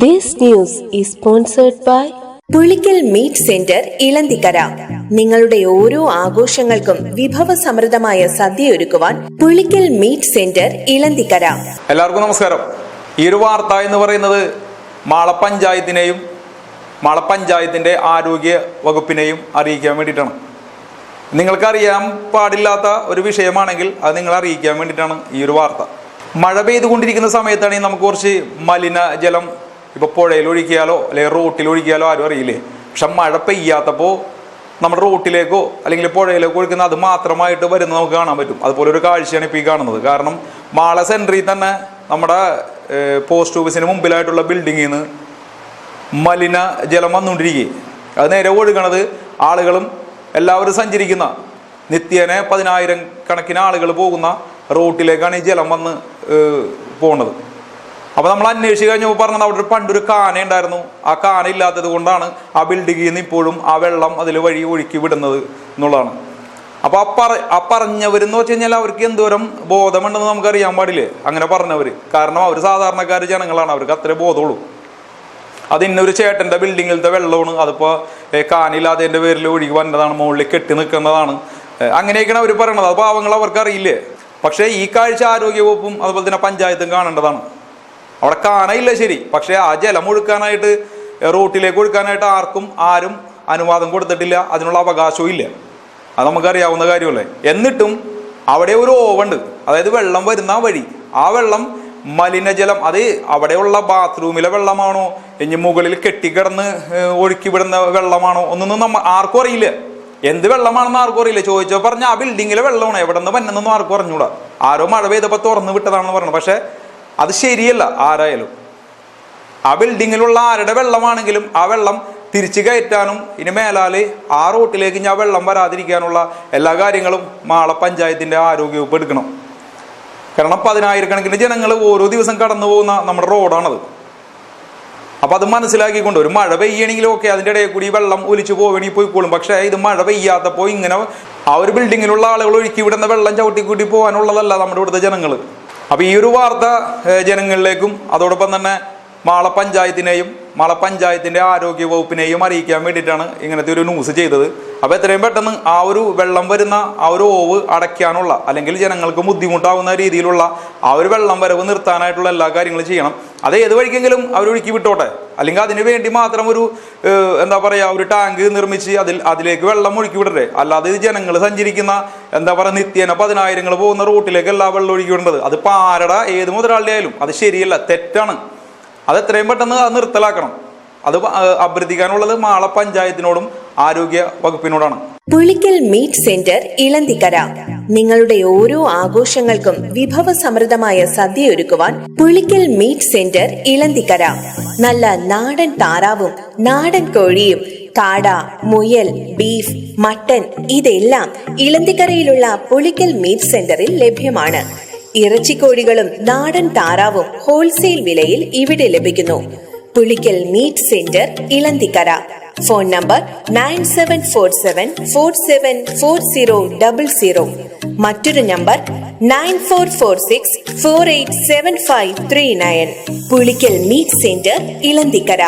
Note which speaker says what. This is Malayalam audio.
Speaker 1: This news is sponsored by
Speaker 2: Pulikkal meat centre Elanthikkara. നിങ്ങളുടെ ഓരോ ആഘോഷങ്ങൾക്കും വിഭവസമൃദ്ധമായ സദ്യ ഒരുക്കുവാൻ പുളിക്കൽ മീറ്റ് സെന്റർ ഇളന്തിക്കര.
Speaker 3: എല്ലാവർക്കും നമസ്കാരം. ഈ ഒരു വാർത്ത എന്ന് പറയുന്നത് മാളപ്പഞ്ചായത്തിനെയും മാളപ്പഞ്ചായത്തിന്റെ ആരോഗ്യ വകുപ്പിനെയും അറിയിക്കാൻ വേണ്ടിയിട്ടാണ്. നിങ്ങൾക്കറിയാൻ പാടില്ലാത്ത ഒരു വിഷയമാണെങ്കിൽ അത് നിങ്ങൾ അറിയിക്കാൻ വേണ്ടിയിട്ടാണ് ഈ ഒരു വാർത്ത. മഴ പെയ്തുകൊണ്ടിരിക്കുന്ന സമയത്താണെങ്കിൽ നമുക്ക് കുറച്ച് മലിനജലം ഇപ്പോൾ പുഴയിൽ ഒഴുകിയാലോ അല്ലെങ്കിൽ റോട്ടിൽ ഒഴുകിയാലോ ആരും അറിയില്ലേ? പക്ഷെ മഴ പെയ്യാത്തപ്പോൾ നമ്മുടെ റോട്ടിലേക്കോ അല്ലെങ്കിൽ പുഴയിലേക്കോ ഒഴിക്കുന്ന അത് മാത്രമായിട്ട് വരുന്നത് നമുക്ക് കാണാൻ പറ്റും. അതുപോലെ ഒരു കാഴ്ചയാണ് ഇപ്പോൾ ഈ കാണുന്നത്. കാരണം മാള സെന്ററിൽ തന്നെ നമ്മുടെ പോസ്റ്റ് ഓഫീസിന് മുമ്പിലായിട്ടുള്ള ബിൽഡിങ്ങിൽ നിന്ന് മലിന ജലം വന്നുകൊണ്ടിരിക്കുക അത് നേരെ ഒഴുകണത് ആളുകളും എല്ലാവരും സഞ്ചരിക്കുന്ന നിത്യേന പതിനായിരം കണക്കിന് ആളുകൾ പോകുന്ന റോട്ടിലേക്കാണ് ഈ ജലം വന്ന് പോകുന്നത് അപ്പോൾ നമ്മൾ അന്വേഷിച്ച് കഴിഞ്ഞപ്പോൾ പറഞ്ഞത് അവിടെ പണ്ടൊരു കാന ഉണ്ടായിരുന്നു. ആ കാന ഇല്ലാത്തത് കൊണ്ടാണ് ആ ബിൽഡിങ്ങിൽ നിന്ന് ഇപ്പോഴും ആ വെള്ളം അതിൽ വഴി ഒഴുക്കി വിടുന്നത് എന്നുള്ളതാണ്. അപ്പോൾ ആ പറ ആ പറഞ്ഞവരെന്ന് വെച്ച് കഴിഞ്ഞാൽ അവർക്ക് എന്തോരം ബോധമുണ്ടെന്ന് നമുക്ക് അറിയാൻ പാടില്ലേ? അങ്ങനെ പറഞ്ഞവര്. കാരണം അവർ സാധാരണക്കാർ ജനങ്ങളാണ്. അവർക്ക് അത്രേ ബോധമുള്ളൂ. അത് ഇന്നൊരു ചേട്ടന്റെ ബിൽഡിങ്ങിലത്തെ വെള്ളമാണ്. അതിപ്പോൾ കാനില്ലാത്തതിന്റെ പേരിൽ ഒഴുകി വന്നതാണ്. മുകളിൽ കെട്ടി നിൽക്കുന്നതാണ്. അങ്ങനെയൊക്കെയാണ് അവർ പറയണത്. അത് പാവങ്ങൾ അവർക്ക് അറിയില്ലേ പക്ഷേ ഈ കാഴ്ച ആരോഗ്യവകുപ്പും അതുപോലെ തന്നെ പഞ്ചായത്തും കാണേണ്ടതാണ്. അവിടെ കാണയില്ല ശരി. പക്ഷേ ആ ജലം ഒഴുക്കാനായിട്ട് റോട്ടിലേക്ക് ഒഴുക്കാനായിട്ട് ആർക്കും ആരും അനുവാദം കൊടുത്തിട്ടില്ല. അതിനുള്ള അവകാശവും ഇല്ല. അത് നമുക്കറിയാവുന്ന കാര്യമല്ലേ? എന്നിട്ടും അവിടെ ഒരു ഓവുണ്ട്. അതായത് വെള്ളം വരുന്ന വഴി. ആ വെള്ളം മലിനജലം അത് അവിടെയുള്ള ബാത്റൂമിലെ വെള്ളമാണോ? ഇനി മുകളിൽ കെട്ടിക്കിടന്ന് ഒഴുക്കി വിടുന്ന വെള്ളമാണോ? ഒന്നൊന്നും നമ്മ ആർക്കും അറിയില്ല. എന്ത് വെള്ളമാണെന്ന് ആർക്കും അറിയില്ല. ചോദിച്ചോ പറഞ്ഞ ആ ബിൽഡിങ്ങിലെ വെള്ളമാണ്. എവിടെ നിന്ന് വന്നെന്നൊന്നും ആർക്കും അറിഞ്ഞൂടാ. ആരോ മഴ പെയ്തപ്പോൾ തുറന്നു വിട്ടതാണെന്ന് പറഞ്ഞു. പക്ഷെ അത് ശരിയല്ല ആരായാലും. ആ ബിൽഡിങ്ങിലുള്ള ആരുടെ വെള്ളമാണെങ്കിലും ആ വെള്ളം തിരിച്ചു കയറ്റാനും ഇനി മേലാൽ ആ റോട്ടിലേക്ക് ഞാൻ വെള്ളം വരാതിരിക്കാനുള്ള എല്ലാ കാര്യങ്ങളും മാള പഞ്ചായത്തിന്റെ ആരോഗ്യവകുപ്പ് എടുക്കണം. കാരണം പതിനായിരക്കണക്കിന് ജനങ്ങൾ ഓരോ ദിവസം കടന്നു പോകുന്ന നമ്മുടെ റോഡാണത്. അപ്പോൾ അത് മനസ്സിലാക്കിക്കൊണ്ട് ഒരു മഴ പെയ്യണമെങ്കിലും ഓക്കെ അതിന്റെ ഇടയിൽ കൂടി വെള്ളം ഒലിച്ചു പോവണമെങ്കിൽ പോയിക്കോളും. പക്ഷേ ഇത് മഴ പെയ്യാത്തപ്പോൾ ഇങ്ങനെ ആ ഒരു ബിൽഡിങ്ങിലുള്ള ആളുകൾ ഒഴുക്കി വിടുന്ന വെള്ളം ചവിട്ടിക്കൂട്ടി പോകാനുള്ളതല്ല നമ്മുടെ ഇവിടുത്തെ ജനങ്ങൾ അപ്പൊ ഈ ഒരു വാർത്ത ജനങ്ങളിലേക്കും അതോടൊപ്പം തന്നെ മാള പഞ്ചായത്തിനെയും മാള പഞ്ചായത്തിന്റെ ആരോഗ്യ വകുപ്പിനെയും അറിയിക്കാൻ വേണ്ടിയിട്ടാണ് ഇങ്ങനത്തെ ഒരു ന്യൂസ് ചെയ്തത്. അപ്പോൾ എത്രയും പെട്ടെന്ന് ആ ഒരു വെള്ളം വരുന്ന ആ ഒരു ഓവ് അടയ്ക്കാനുള്ള അല്ലെങ്കിൽ ജനങ്ങൾക്ക് ബുദ്ധിമുട്ടാവുന്ന രീതിയിലുള്ള ആ ഒരു വെള്ളം വരവ് നിർത്താനായിട്ടുള്ള എല്ലാ കാര്യങ്ങളും ചെയ്യണം. അത് ഏത് വഴിക്കെങ്കിലും അവർ ഒഴുക്കി വിട്ടോട്ടെ. അല്ലെങ്കിൽ അതിന് വേണ്ടി മാത്രം ഒരു എന്താ പറയുക ഒരു ടാങ്ക് നിർമ്മിച്ച് അതിൽ അതിലേക്ക് വെള്ളം ഒഴുക്കി വിടട്ടെ. അല്ലാതെ ഇത് ജനങ്ങൾ സഞ്ചരിക്കുന്ന എന്താ പറയുക നിത്യേന പതിനായിരങ്ങൾ പോകുന്ന റൂട്ടിലേക്ക് എല്ലാ വെള്ളം ഒഴുക്കി വിടേണ്ടത്. അത് പാരട ഏത് മുതലാളിയായാലും. അത് ശരിയല്ല തെറ്റാണ്. അത് എത്രയും പെട്ടെന്ന് അത് നിർത്തലാക്കണം. അത് അഭ്യർത്ഥിക്കാനുള്ളത് മാള പഞ്ചായത്തിനോടും ആരോഗ്യ വകുപ്പിനോടാണ്.
Speaker 2: Pulikkal meat centre Elanthikkara. നിങ്ങളുടെ ഓരോ ആഘോഷങ്ങൾക്കും വിഭവ സമൃദ്ധമായ സദ്യ ഒരുക്കുവാൻ പുളിക്കൽ മീറ്റ് സെന്റർ ഇളന്തിക്കര. നല്ല നാടൻ താറാവും നാടൻ കോഴിയും കാട മുയൽ ബീഫ് മട്ടൻ ഇതെല്ലാം ഇളന്തിക്കരയിലുള്ള പുളിക്കൽ മീറ്റ് സെന്ററിൽ ലഭ്യമാണ്. ഇറച്ചിക്കോഴികളും നാടൻ താറാവും ഹോൾസെയിൽ വിലയിൽ ഇവിടെ ലഭിക്കുന്നു. Pulickal meat centre Elanthikkara. Phone number nine seven four seven four seven four zero double zero. മറ്റൊരു number nine four four six four eight seven five three nine. Pulickal meat centre Elanthikkara.